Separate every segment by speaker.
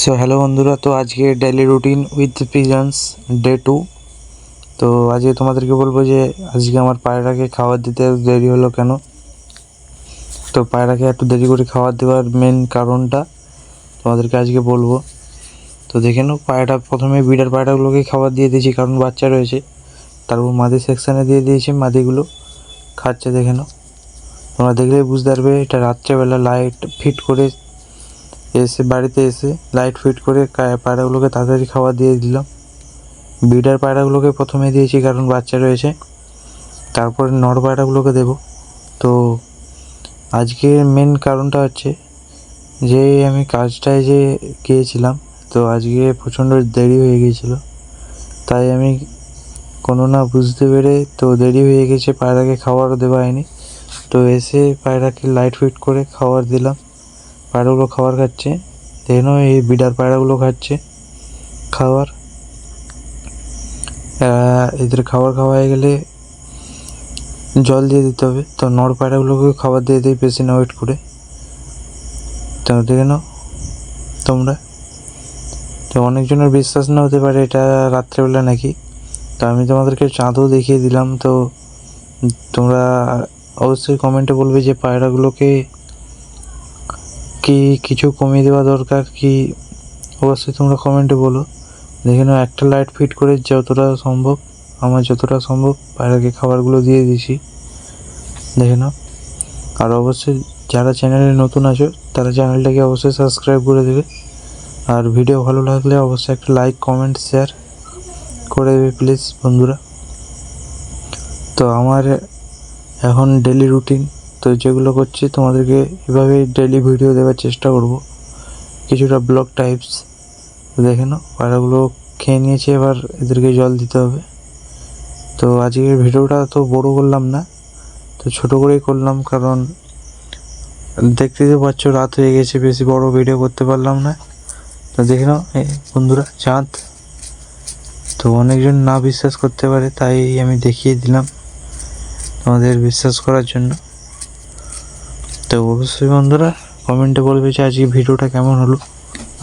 Speaker 1: So hello বন্ধুরা, তো আজকে daily routine with pigeons day two তো আজকে তোমাদেরকে বলব যে, আজকে আমার পায়রাকে খাবার দিতে দেরি হলো কেন? তো পায়রাকে একটু দেরি করে খাবার দেওয়ার মেন কারণটা তোমাদেরকে আজকে বলব। তো দেখে নাও পায়রাটা প্রথমে বিডার পায়রাগুলোকে খাবার দিয়ে দিয়েছি, কারণ বাচ্চা রয়েছে। তারপর মাদি সেকশানে দিয়ে দিয়েছি মাদিগুলো, খাচ্ছে দেখে নাও। তোমরা দেখলেই বুঝতে পারবে, এটা রাত্রেবেলা লাইট ফিট করে এসে বাড়িতে এসে লাইট ফিট করে পায়রাগুলোকে তাড়াতাড়ি খাবার দিয়ে দিলাম। বিডার পায়রাগুলোকে প্রথমে দিয়েছি কারণ বাচ্চা রয়েছে। তারপরে নর পায়রাগুলোকে দেব। তো আজকের মেন কারণটা হচ্ছে যে আমি কাজটায় যে গিয়েছিলাম, তো আজকে প্রচণ্ড দেরি হয়ে গিয়েছিল। তাই আমি কোনো না বুঝতে পেরে তো দেরি হয়ে গেছে, পায়রাকে খাবারও দেওয়া হয়নি। তো এসে পায়রাকে লাইট ফিট করে খাবার দিলাম। পায়রাগুলো খাবার খাচ্ছে। দেখো এই বিডার পায়রাগুলো খাচ্ছে। খাবার। এদের খাবার খাওয়া হয়ে গেলে জল দিয়ে দিতে হবে। তো নর পায়রাগুলোকে খাবার দিয়ে দিই বেশি না ওয়েট করে। তো দেখে নাও তোমরা। তো অনেকজনের বিশ্বাস না হতে পারে এটা রাত্রেবেলা নাকি। তো আমি তোমাদেরকে চাঁদও দেখিয়ে দিলাম। তো তোমরা অবশ্যই কমেন্টে বলবে যে পায়রাগুলোকে কি কিছু কমিয়ে দেওয়া দরকার? কি? অবশ্যই তোমরা কমেন্টে বলো। দেখে নাও, একটা লাইট ফিট করে যতটা সম্ভব, আমার যতটা সম্ভব পায়রাকে খাবারগুলো দিয়ে দিয়েছি দেখে নাও। আর অবশ্যই যারা চ্যানেলে নতুন আছো, তারা চ্যানেলটাকে অবশ্যই সাবস্ক্রাইব করে দেবে। আর ভিডিও ভালো লাগলে অবশ্যই একটা লাইক কমেন্ট শেয়ার করে দেবে প্লিজ বন্ধুরা। তো আমার এখন ডেলি রুটিন তো যেগুলো করছি, তোমাদেরকে এভাবেই ডেলি ভিডিও দেওয়ার চেষ্টা করব। কিছুটা ব্লগ টাইপস দেখে নাও। পায়রাগুলো খেয়ে নিয়েছে, এবার এদেরকে জল দিতে হবে। তো আজকের ভিডিওটা তো বড় করলাম না, তো ছোট করেই করলাম, কারণ দেখতেই তো পাচ্ছ রাত হয়ে গেছে, বেশি বড় ভিডিও করতে পারলাম না। তো দেখে নাও বন্ধুরা, চাঁদ। তো অনেকজন না বিশ্বাস করতে পারে, তাই আমি দেখিয়ে দিলাম তোমাদের বিশ্বাস করার জন্য। তো অবশ্যই বন্ধুরা কমেন্টে বলবে যে আজকে ভিডিওটা কেমন হলো।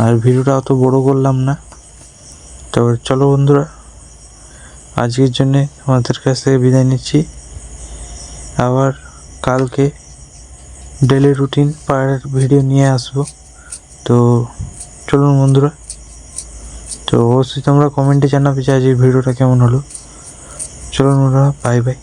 Speaker 1: আর ভিডিওটা অত বড় করলাম না। তো চলো বন্ধুরা, আজকের জন্য আমাদের কাছ থেকে বিদায় নিচ্ছি। আবার কালকে ডেলি রুটিন পাড়ার ভিডিও নিয়ে আসব। তো চলুন বন্ধুরা, তো অবশ্যই তোমরা কমেন্টে জানাবে যে আজকের ভিডিওটা কেমন হলো। চলুন বন্ধুরা বাই বাই